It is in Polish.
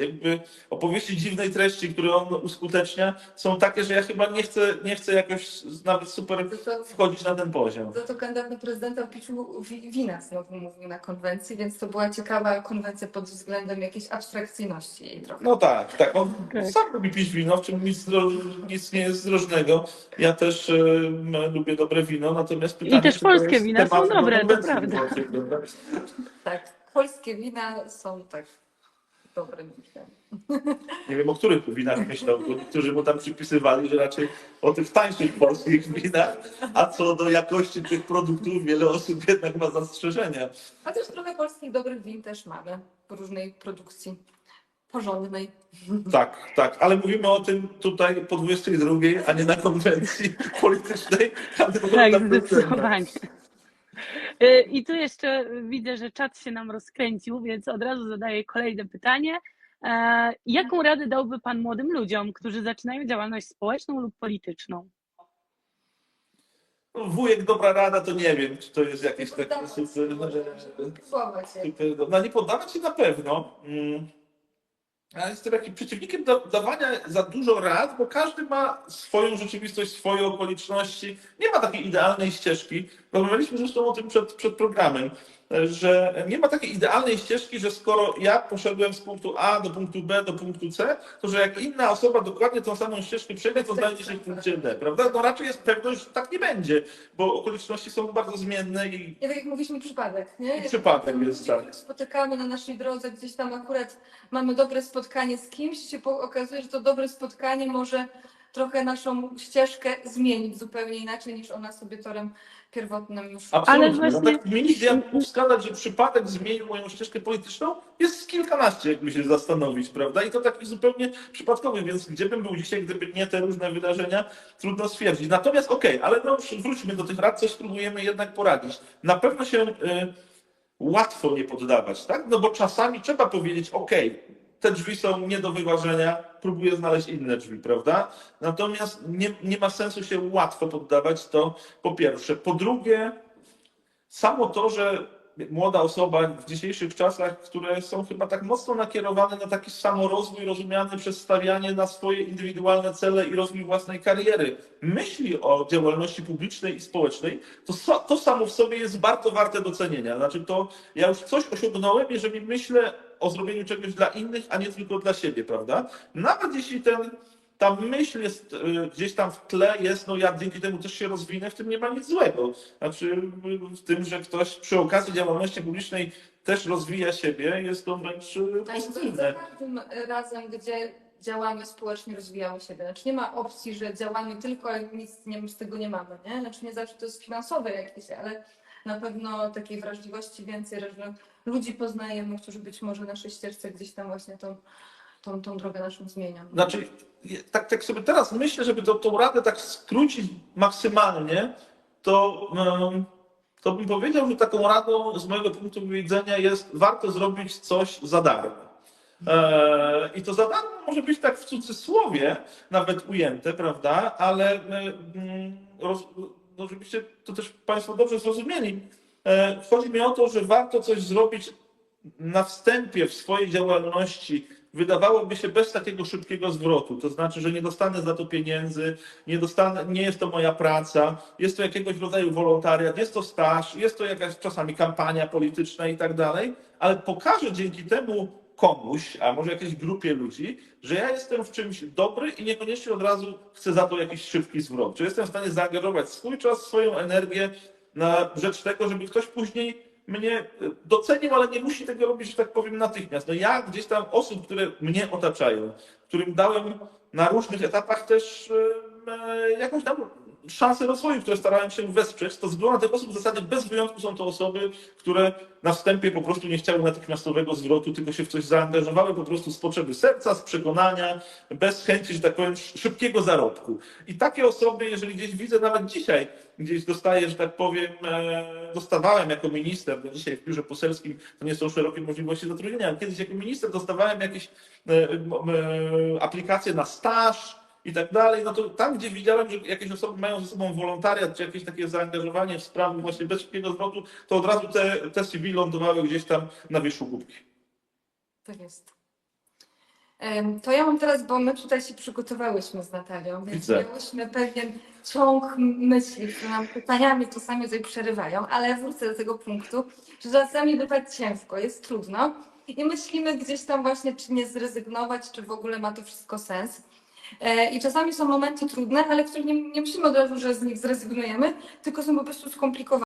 Jakby opowieści dziwnej treści, które on uskutecznia, są takie, że ja chyba nie chcę, nie chcę jakoś nawet super To, wchodzić na ten poziom. to, to kandydat na prezydenta o piciu wi- wina znowu mówił na konwencji, więc to była ciekawa konwencja pod względem jakiejś abstrakcyjności jej trochę. No tak, tak. On Tak. sam lubi pić wino, w czym nic, nic nie jest zdrożnego. Ja też em, lubię dobre wino, natomiast pytanie, też czy to polskie wina są dobre, to prawda. prawda? Tak, polskie wina są tak dobre, myślę. Nie wiem, o których winach myślał, bo niektórzy mu tam przypisywali, że raczej o tych tańszych polskich winach, a co do jakości tych produktów wiele osób jednak ma zastrzeżenia. A też trochę polskich dobrych win też mamy w różnej produkcji porządnej. Tak, tak, ale mówimy o tym tutaj po 22, a nie na konwencji politycznej. Tak, zdecydowanie. Y, I tu jeszcze widzę, że czat się nam rozkręcił, więc od razu zadaję kolejne pytanie. E, Jaką radę dałby Pan młodym ludziom, którzy zaczynają działalność społeczną lub polityczną? No, Wujek dobra rada, to nie wiem, czy to jest jakieś takie super. super no nie poddawać się na pewno. Mm. Ja jestem takim przeciwnikiem da, dawania za dużo rad, bo każdy ma swoją rzeczywistość, swoje okoliczności. Nie ma takiej idealnej ścieżki. Rozmawialiśmy zresztą o tym przed, przed programem, że nie ma takiej idealnej ścieżki, że skoro ja poszedłem z punktu A do punktu B do punktu C, to że jak inna osoba dokładnie tą samą ścieżkę przejdzie, to znajdzie się w punkcie D, prawda? No raczej jest pewność, że tak nie będzie, bo okoliczności są bardzo zmienne i Nie tak jak mówiliśmy, przypadek, nie? Przypadek jest, tak. spotykamy na naszej drodze, gdzieś tam akurat mamy dobre spotkanie z kimś, się okazuje, że to dobre spotkanie może trochę naszą ścieżkę zmienić zupełnie inaczej niż ona sobie torem pierwotnym już Absolutnie. Ale No właśnie- tak mieliście ja mógł wskazać, że przypadek zmienił moją ścieżkę polityczną, jest kilkanaście, jakby się zastanowić, prawda? I to taki zupełnie przypadkowy, więc gdzie bym był dzisiaj, gdyby nie te różne wydarzenia, trudno stwierdzić. Natomiast okej, ale no wróćmy do tych rad, coś spróbujemy jednak poradzić. Na pewno się y, łatwo nie poddawać, tak? No bo czasami trzeba powiedzieć, okej, te drzwi są nie do wyważenia, próbuję znaleźć inne drzwi, prawda? Natomiast nie, nie ma sensu się łatwo poddawać, to po pierwsze. Po drugie, samo to, że młoda osoba w dzisiejszych czasach, które są chyba tak mocno nakierowane na taki samorozwój rozumiany przez stawianie na swoje indywidualne cele i rozwój własnej kariery, myśli o działalności publicznej i społecznej, to, to samo w sobie jest bardzo warte docenienia. Znaczy to ja już coś osiągnąłem, jeżeli myślę o zrobieniu czegoś dla innych, a nie tylko dla siebie, prawda? Nawet jeśli ten ta myśl jest y, gdzieś tam w tle, jest, no ja dzięki temu też się rozwinę, w tym nie ma nic złego. Znaczy w tym, że ktoś przy okazji działalności publicznej też rozwija siebie, jest to wręcz A i za pozytywne. każdym razem, gdzie działamy społecznie, rozwijało siebie. Znaczy nie ma opcji, że działamy tylko, ale nic nie, z tego nie mamy. Nie? Znaczy nie zawsze to jest finansowe jakieś, ale na pewno takiej wrażliwości więcej, że ludzi poznajemy, którzy być może na naszej ścieżce gdzieś tam właśnie tą, tą, tą drogę naszą zmienią. Znaczy, tak, tak sobie teraz myślę, żeby to, tą radę tak skrócić maksymalnie, to, to bym powiedział, że taką radą z mojego punktu widzenia jest warto zrobić coś za darmo. E, I to za darmo może być tak w cudzysłowie nawet ujęte, prawda? Ale e, mm, roz, no żebyście to też Państwo dobrze zrozumieli. E, Chodzi mi o to, że warto coś zrobić na wstępie w swojej działalności wydawałoby się bez takiego szybkiego zwrotu. To znaczy, że nie dostanę za to pieniędzy, nie, dostanę, nie jest to moja praca, jest to jakiegoś rodzaju wolontariat, jest to staż, jest to jakaś czasami kampania polityczna i tak dalej, ale pokażę dzięki temu komuś, a może jakiejś grupie ludzi, że ja jestem w czymś dobry i niekoniecznie od razu chcę za to jakiś szybki zwrot. Że jestem w stanie zaangażować swój czas, swoją energię na rzecz tego, żeby ktoś później mnie docenił, ale nie musi tego robić, że tak powiem, natychmiast. No ja gdzieś tam osób, które mnie otaczają, którym dałem na różnych etapach też e, jakąś tam szansę rozwoju, które starałem się wesprzeć, to z grona tych osób w zasadzie bez wyjątku są to osoby, które na wstępie po prostu nie chciały natychmiastowego zwrotu, tylko się w coś zaangażowały po prostu z potrzeby serca, z przekonania, bez chęci, że tak powiem, szybkiego zarobku. I takie osoby, jeżeli gdzieś widzę nawet dzisiaj, gdzieś dostaję, że tak powiem, e, dostawałem jako minister, bo dzisiaj w biurze poselskim to nie są szerokie możliwości zatrudnienia, ale kiedyś jako minister dostawałem jakieś e, e, aplikacje na staż i tak dalej, no to tam, gdzie widziałem, że jakieś osoby mają ze sobą wolontariat, czy jakieś takie zaangażowanie w sprawy właśnie bez szybkiego zwrotu, to od razu te, te CV lądowały gdzieś tam na wierzchu kubki. Tak jest. To ja mam teraz, bo my tutaj się przygotowałyśmy z Natalią, więc Widzę. miałyśmy pewien ciąg myśli, które nam pytaniami czasami tutaj przerywają, ale wrócę do tego punktu, że czasami bywa ciężko, jest trudno i myślimy gdzieś tam właśnie, czy nie zrezygnować, czy w ogóle ma to wszystko sens. E, I czasami są momenty trudne, ale których nie, nie myślimy od razu, że z nich zrezygnujemy, tylko są po prostu skomplikowane.